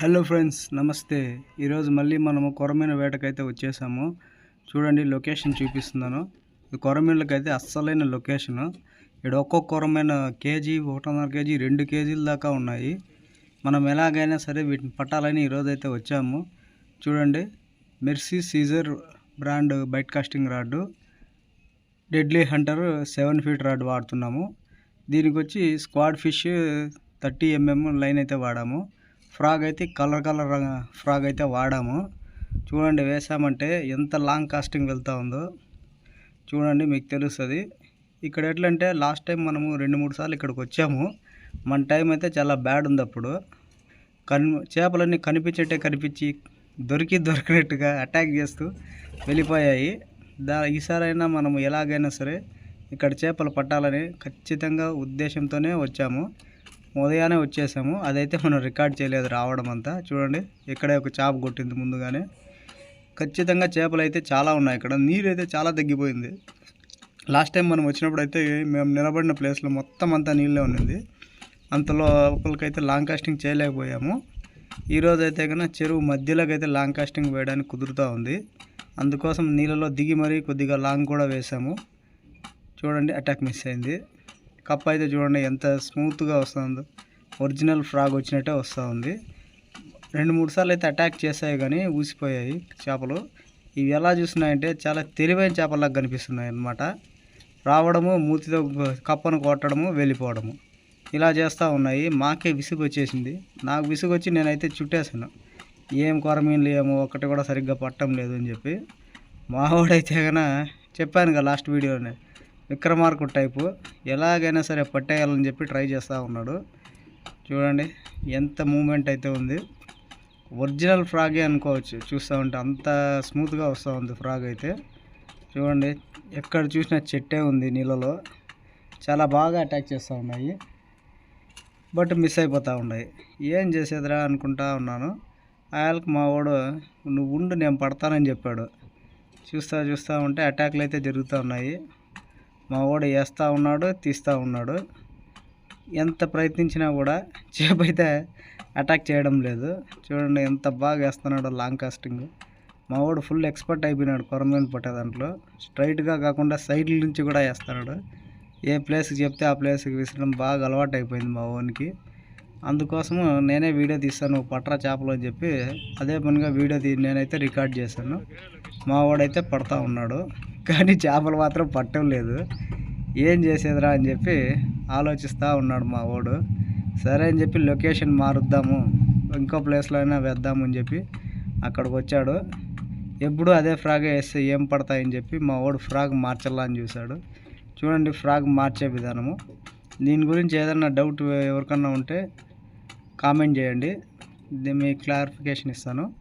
Hello friends నమస్తే. ఈరోజు మళ్ళీ మనము కొరమీన వేటకైతే వచ్చేసాము. చూడండి లొకేషన్ చూపిస్తున్నాను. ఈ కొరమీనలకైతే అస్సలైన లొకేషను. ఇక్కడ ఒక్కొక్క కొరమైన కేజీ ఒకటిన్నర కేజీ రెండు కేజీల దాకా ఉన్నాయి. మనం ఎలాగైనా సరే వీటిని పట్టాలని ఈరోజు అయితే వచ్చాము. చూడండి mercy Caesar brand bait casting rod deadly hunter seven feet rod వాడుతున్నాము. దీనికి వచ్చి squad fish thirty MM line అయితే వాడాము. ఫ్రాగ్ అయితే కలర్ కలర్ ఫ్రాగ్ అయితే వాడాము. చూడండి వేసామంటే ఎంత లాంగ్ కాస్టింగ్ వెళ్తూ ఉందో. చూడండి మీకు తెలుస్తుంది. ఇక్కడ ఎట్లంటే లాస్ట్ టైం మనము రెండు మూడు సార్లు ఇక్కడికి వచ్చాము. మన టైం అయితే చాలా బ్యాడ్ ఉంది అప్పుడు. కన్ చేపలన్నీ కనిపించేటే కనిపించి దొరికి దొరికినట్టుగా అటాక్ చేస్తూ వెళ్ళిపోయాయి. దా ఈసారైనా మనం ఎలాగైనా సరే ఇక్కడ చేపలు పట్టాలని ఖచ్చితంగా ఉద్దేశంతోనే వచ్చాము. ఉదయాన్నే వచ్చేసాము. అదైతే మనం రికార్డ్ చేయలేదు రావడం అంతా చూడండి ఇక్కడే ఒక చేప కొట్టింది ముందుగానే. ఖచ్చితంగా చేపలు అయితే చాలా ఉన్నాయి ఇక్కడ. నీరు అయితే చాలా తగ్గిపోయింది. లాస్ట్ టైం మనం వచ్చినప్పుడు అయితే మేము నిలబడిన ప్లేస్లో మొత్తం అంతా నీళ్ళే ఉన్నింది అంతలో ఒకరికైతే లాంగ్ కాస్టింగ్ చేయలేకపోయాము. ఈరోజు అయితే కన్నా చెరువు మధ్యలోకి అయితే లాంగ్ కాస్టింగ్ వేయడానికి కుదురుతూ ఉంది. అందుకోసం నీళ్ళలో దిగి మరీ కొద్దిగా లాంగ్ కూడా వేసాము. చూడండి అటాక్ మిస్ అయింది. కప్ అయితే చూడండి ఎంత స్మూత్గా వస్తుందో. ఒరిజినల్ ఫ్రాగ్ వచ్చినట్టే వస్తూ ఉంది రెండు మూడు సార్లు అయితే అటాక్ చేసాయి కానీ ఊసిపోయాయి చేపలు. ఇవి ఎలా చూసినాయంటే చాలా తెలివైన చేపల్లాగా కనిపిస్తున్నాయి అన్నమాట. రావడము మూతితో కప్పను కొట్టడము వెళ్ళిపోవడము. ఇలా చేస్తూ ఉన్నాయి. మాకే విసుగు వచ్చేసింది. నాకు విసుగు వచ్చి నేనైతే చుట్టేసాను ఏం కొరమీన్లు ఏమో ఒకటి కూడా సరిగ్గా పట్టడం లేదు అని చెప్పి మావాడైతే కన చెప్పాను కదా లాస్ట్ వీడియోనే విక్రమార్కు టైపు ఎలాగైనా సరే పట్టేయాలని చెప్పి ట్రై చేస్తూ ఉన్నాడు. చూడండి ఎంత మూమెంట్ అయితే ఉంది. ఒరిజినల్ ఫ్రాగే అనుకోవచ్చు. చూస్తూ ఉంటే అంత స్మూత్గా వస్తూ ఉంది ఫ్రాగ్ అయితే. చూడండి ఎక్కడ చూసినా చెట్టే ఉంది నీళ్ళలో. చాలా బాగా అటాక్ చేస్తూ ఉన్నాయి. బట్ మిస్ అయిపోతూ ఉన్నాయి. ఏం చేసేదిరా అనుకుంటా ఉన్నాను. ఆయనకు మా వాడు నువ్వు ఉండు నేను పడతానని చెప్పాడు. చూస్తూ చూస్తూ ఉంటే అటాక్లు అయితే జరుగుతూ ఉన్నాయి. మా వాడు వేస్తూ ఉన్నాడు తీస్తూ ఉన్నాడు. ఎంత ప్రయత్నించినా కూడా చేప అయితే అటాక్ చేయడం లేదు. చూడండి ఎంత బాగా వేస్తున్నాడో లాంగ్ కాస్టింగ్ మా వాడు ఫుల్ ఎక్స్పర్ట్ అయిపోయినాడు కొరమీను పట్టే దాంట్లో. స్ట్రైట్గా కాకుండా సైడ్ల నుంచి కూడా వేస్తున్నాడు. ఏ ప్లేస్కి చెప్తే ఆ ప్లేస్కి విసరడం బాగా అలవాటు అయిపోయింది మా ఓన్కి అందుకోసము నేనే వీడియో తీస్తాను పట్రా చేపలు అని చెప్పి అదే పనిగా వీడియో తీ నేనైతే రికార్డ్ చేశాను. మా వాడైతే పడతా ఉన్నాడు. కానీ చేపలు మాత్రం పట్టం లేదు. ఏం చేసేదిరా అని చెప్పి ఆలోచిస్తూ ఉన్నాడు మా వాడు. సరే అని చెప్పి లొకేషన్ మారుద్దాము. ఇంకో ప్లేస్లో అయినా వేద్దాము అని చెప్పి అక్కడికి వచ్చాడు. ఎప్పుడు అదే ఫ్రాగ్ వేస్తే ఏం పడతాయని చెప్పి మా ఓడు ఫ్రాగ్ మార్చాలా అని చూశాడు. చూడండి ఫ్రాగ్ మార్చే విధానము. దీని గురించి ఏదైనా డౌట్ ఎవరికన్నా ఉంటే కామెంట్ చేయండి. మీ క్లారిఫికేషన్ ఇస్తాను.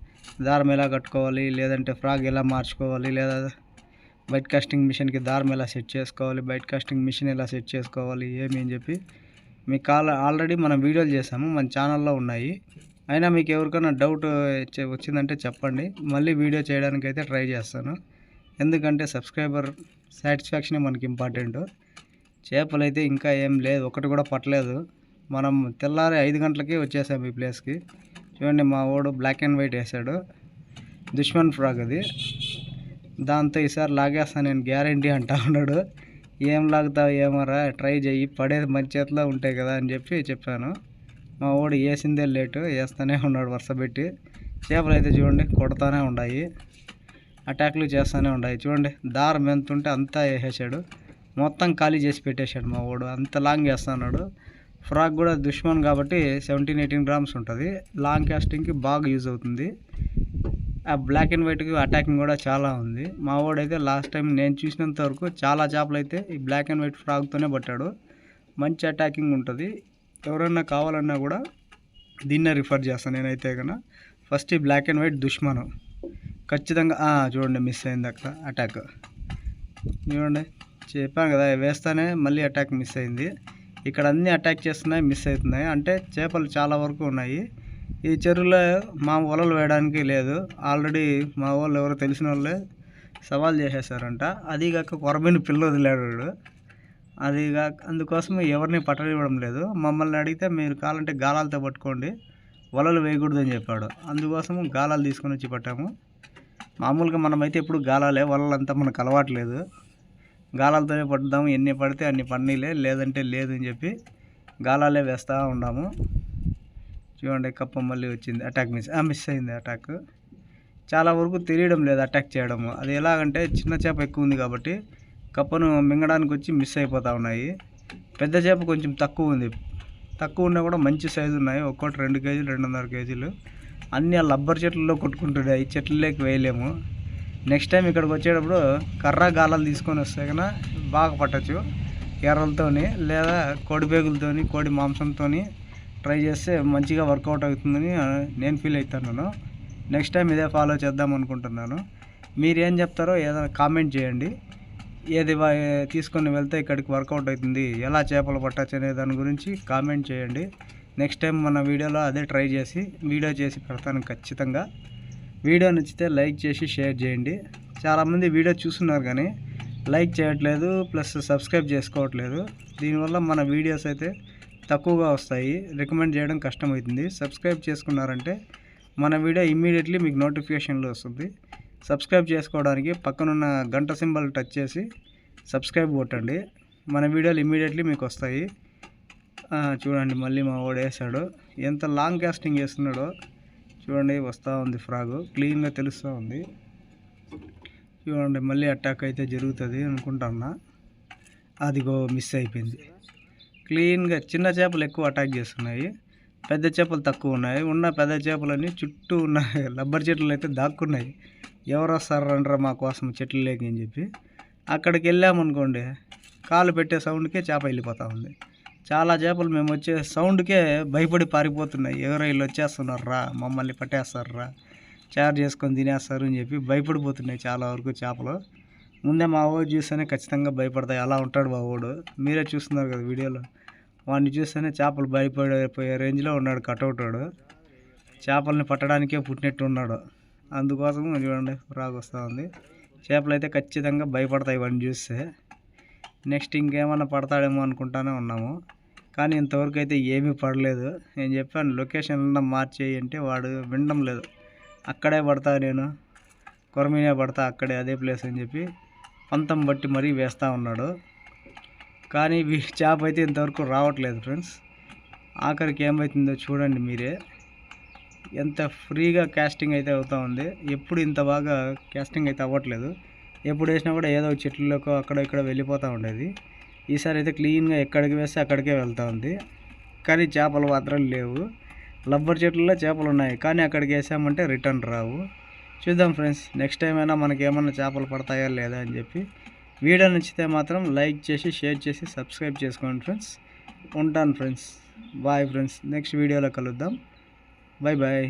దారం ఎలా కట్టుకోవాలి లేదంటే ఫ్రాగ్ ఎలా మార్చుకోవాలి లేదా బైట్ కాస్టింగ్ మిషన్కి దారం ఎలా సెట్ చేసుకోవాలి బైట్ కాస్టింగ్ మిషన్ ఎలా సెట్ చేసుకోవాలి ఏమి అని చెప్పి మీకు కాల్ ఆల్రెడీ మనం వీడియోలు చేసాము మన ఛానల్లో ఉన్నాయి. అయినా మీకు ఎవరికైనా డౌట్ వచ్చిందంటే చెప్పండి. మళ్ళీ వీడియో చేయడానికి అయితే ట్రై చేస్తాను. ఎందుకంటే సబ్స్క్రైబర్ సాటిస్ఫాక్షనే మనకి ఇంపార్టెంట్. చేపలు అయితే ఇంకా ఏం లేదు ఒకటి కూడా పట్టలేదు. మనం తెల్లారి ఐదు గంటలకి వచ్చేసాం ఈ ప్లేస్కి. చూడండి మా వాడు బ్లాక్ అండ్ వైట్ వేసాడు. దుష్మన్ ఫ్రాగ్ అది. దాంతో ఈసారి లాగేస్తాను నేను గ్యారంటీ అంటా ఉన్నాడు. ఏం లాగుతావు ఏమరా ట్రై చెయ్యి పడేది మంచి చేతిలో ఉంటాయి కదా అని చెప్పి చెప్పాను. మా వాడు వేసిందే లేటు వేస్తూనే ఉన్నాడు వరుస పెట్టి. చేపలు అయితే చూడండి కొడతానే ఉన్నాయి అటాక్లు చేస్తూనే ఉన్నాయి చూడండి దారం ఎంత ఉంటే అంతా వేసేసాడు. మొత్తం ఖాళీ చేసి పెట్టేశాడు మా వాడు అంత లాంగ్ వేస్తున్నాడు. ఫ్రాక్ కూడా దుష్మన్ కాబట్టి సెవెంటీన్ ఎయిటీన్ గ్రామ్స్ ఉంటుంది. లాంగ్ కాస్టింగ్కి బాగా యూజ్ అవుతుంది. ఆ బ్లాక్ అండ్ వైట్కి అటాకింగ్ కూడా చాలా ఉంది. మా వాడైతే లాస్ట్ టైం నేను చూసినంత వరకు చాలా చేపలు అయితే ఈ బ్లాక్ అండ్ వైట్ ఫ్రాక్తోనే పట్టాడు. మంచి అటాకింగ్ ఉంటుంది. ఎవరన్నా కావాలన్నా కూడా దీన్నే రిఫర్ చేస్తాను నేనైతే కన్నా ఫస్ట్ ఈ బ్లాక్ అండ్ వైట్ దుష్మను. ఖచ్చితంగా చూడండి మిస్ అయింది అక్కడ అటాక్ చూడండి చెప్పాను కదా వేస్తానే మళ్ళీ అటాక్ మిస్ అయింది. ఇక్కడ అన్నీ అటాక్ చేస్తున్నాయి మిస్ అవుతున్నాయి. అంటే చేపలు చాలా వరకు ఉన్నాయి. ఈ చెరువులో మా వలలు వేయడానికి లేదు. ఆల్రెడీ మా వాళ్ళు ఎవరో తెలిసిన వాళ్ళే సవాల్ చేసేసారంట. అది కాక కొరమైన పిల్ల వదిలాడు వాడు. అది కాక అందుకోసం ఎవరిని పట్టనివ్వడం లేదు. మమ్మల్ని అడిగితే మీరు కావాలంటే గాలాలతో పట్టుకోండి వలలు వేయకూడదు అని చెప్పాడు. అందుకోసము గాలాలు తీసుకొని వచ్చి పట్టాము. మామూలుగా మనమైతే ఎప్పుడు గాలాలే వలలంతా మనకు అలవాట్లేదు గాలాలతోనే పట్టుదాము ఎన్ని పడితే అన్ని పన్నీలే లేదంటే లేదని చెప్పి గాలాలే వేస్తూ ఉన్నాము. చూడండి కప్ప మళ్ళీ వచ్చింది అటాక్ మిస్ మిస్ అయింది అటాక్ చాలా వరకు తెలియడం లేదు అటాక్ చేయడం అది ఎలాగంటే చిన్న చేప ఎక్కువ ఉంది కాబట్టి కప్పను మింగడానికి వచ్చి మిస్ అయిపోతూ ఉన్నాయి. పెద్ద చేప కొంచెం తక్కువ ఉంది. తక్కువ ఉన్నా కూడా మంచి సైజు ఉన్నాయి. ఒక్కోటి రెండు కేజీలు రెండున్నర కేజీలు. అన్నీ ఆ లబ్బర్ చెట్లలో కొట్టుకుంటున్నాయి. చెట్లలోకి వేయలేము. నెక్స్ట్ టైం ఇక్కడికి వచ్చేటప్పుడు కర్ర గాలాలు తీసుకొని వస్తే కన్నా బాగా పట్టచ్చు. ఎర్రలతోని లేదా కోడి పేగులతోని కోడి మాంసంతోని ట్రై చేస్తే మంచిగా వర్కౌట్ అవుతుందని నేను ఫీల్ అవుతున్నాను. నెక్స్ట్ టైం ఇదే ఫాలో చేద్దాం అనుకుంటున్నాను. మీరు ఏం చెప్తారో ఏదైనా కామెంట్ చేయండి. ఏది తీసుకొని వెళ్తే ఇక్కడికి వర్కౌట్ అవుతుంది ఎలా చేపలు పట్టచ్చు అనే దాని గురించి కామెంట్ చేయండి. నెక్స్ట్ టైం మన వీడియోలో అదే ట్రై చేసి వీడియో చేసి పెడతాను ఖచ్చితంగా. వీడియో నచ్చితే లైక్ చేసి షేర్ చేయండి. చాలామంది వీడియో చూస్తున్నారు కానీ లైక్ చేయట్లేదు ప్లస్ సబ్స్క్రైబ్ చేసుకోవట్లేదు. దీనివల్ల మన వీడియోస్ అయితే తక్కువగా వస్తాయి. రికమెండ్ చేయడం కష్టమవుతుంది. సబ్స్క్రైబ్ చేసుకున్నారంటే మన వీడియో ఇమ్మీడియట్లీ మీకు నోటిఫికేషన్లో వస్తుంది. సబ్స్క్రైబ్ చేసుకోవడానికి పక్కనున్న గంట సింబల్ టచ్ చేసి సబ్స్క్రైబ్ కొట్టండి. మన వీడియోలు ఇమ్మీడియట్లీ మీకు వస్తాయి. చూడండి మళ్ళీ మా వాడు వేసాడు ఎంత లాంగ్ కాస్టింగ్ వేస్తున్నాడో చూడండి వస్తూ ఉంది ఫ్రాగు. క్లీన్గా తెలుస్తూ ఉంది. చూడండి మళ్ళీ అటాక్ అయితే జరుగుతుంది అనుకుంటున్నా అదిగో మిస్ అయిపోయింది. క్లీన్గా చిన్న చేపలు ఎక్కువ అటాక్ చేస్తున్నాయి. పెద్ద చేపలు తక్కువ ఉన్నాయి. ఉన్న పెద్ద చేపలన్నీ చుట్టూ ఉన్న రబ్బర్ చెట్లు అయితే దాక్కున్నాయి. ఎవరు రండ్రా మా కోసం చెట్లు లేక అని చెప్పి. అక్కడికి వెళ్ళామనుకోండి కాలు పెట్టే సౌండ్కే చేప వెళ్ళిపోతూ ఉంది. చాలా చేపలు మేము వచ్చే సౌండ్కే భయపడి పారిపోతున్నాయి. ఎవరో వీళ్ళు వచ్చేస్తున్నారు రా మమ్మల్ని పట్టేస్తారు రా చేసుకొని తినేస్తారు అని చెప్పి భయపడిపోతున్నాయి చాలా వరకు చేపలు. ముందే మా వాడు చూస్తేనే ఖచ్చితంగా భయపడతాయి. అలా ఉంటాడు మా వాడు. మీరే చూస్తున్నారు కదా వీడియోలో. వాడిని చూస్తేనే చేపలు భయపడిపోయే రేంజ్లో ఉన్నాడు కటౌట్ వాడు. చేపల్ని పట్టడానికే పుట్టినట్టు ఉన్నాడు. అందుకోసం చూడండి రాకు వస్తూ ఉంది చేపలు అయితే ఖచ్చితంగా భయపడతాయి వాడిని చూస్తే. నెక్స్ట్ ఇంకేమన్నా పడతాడేమో అనుకుంటానే ఉన్నాము. కానీ ఇంతవరకు అయితే ఏమీ పడలేదు. నేను చెప్పాను లొకేషన్ మార్చేయి అంటే వాడు వినడం లేదు. అక్కడే పడతా నేను. కొరమీనే పడతా అక్కడే అదే ప్లేస్ అని చెప్పి. పంతం బట్టి మరీ వేస్తూ ఉన్నాడు. కానీ చేప అయితే ఇంతవరకు రావట్లేదు ఫ్రెండ్స్. ఆఖరికి ఏమవుతుందో చూడండి మీరే. ఎంత ఫ్రీగా క్యాస్టింగ్ అయితే అవుతూ ఉంది. ఎప్పుడు ఇంత బాగా క్యాస్టింగ్ అయితే అవ్వట్లేదు. ఎప్పుడు వేసినా కూడా ఏదో ఒక చెట్లలోకో అక్కడ ఇక్కడ వెళ్ళిపోతూ ఉండేది. ఈసారి అయితే క్లీన్గా ఎక్కడికి వేస్తే అక్కడికే వెళ్తూ ఉంది. కానీ చేపలు మాత్రం లేవు. లబ్బర్ చెట్లలో చేపలు ఉన్నాయి. కానీ అక్కడికి వేసామంటే రిటర్న్ రావు. చూద్దాం ఫ్రెండ్స్ నెక్స్ట్ టైం అయినా మనకి ఏమన్నా చేపలు పడతాయా లేదా అని చెప్పి వీడియో నచ్చితే మాత్రం లైక్ చేసి షేర్ చేసి సబ్స్క్రైబ్ చేసుకోండి ఫ్రెండ్స్. ఉంటాను ఫ్రెండ్స్. Bye friends. నెక్స్ట్ వీడియోలో కలుద్దాం. Bye bye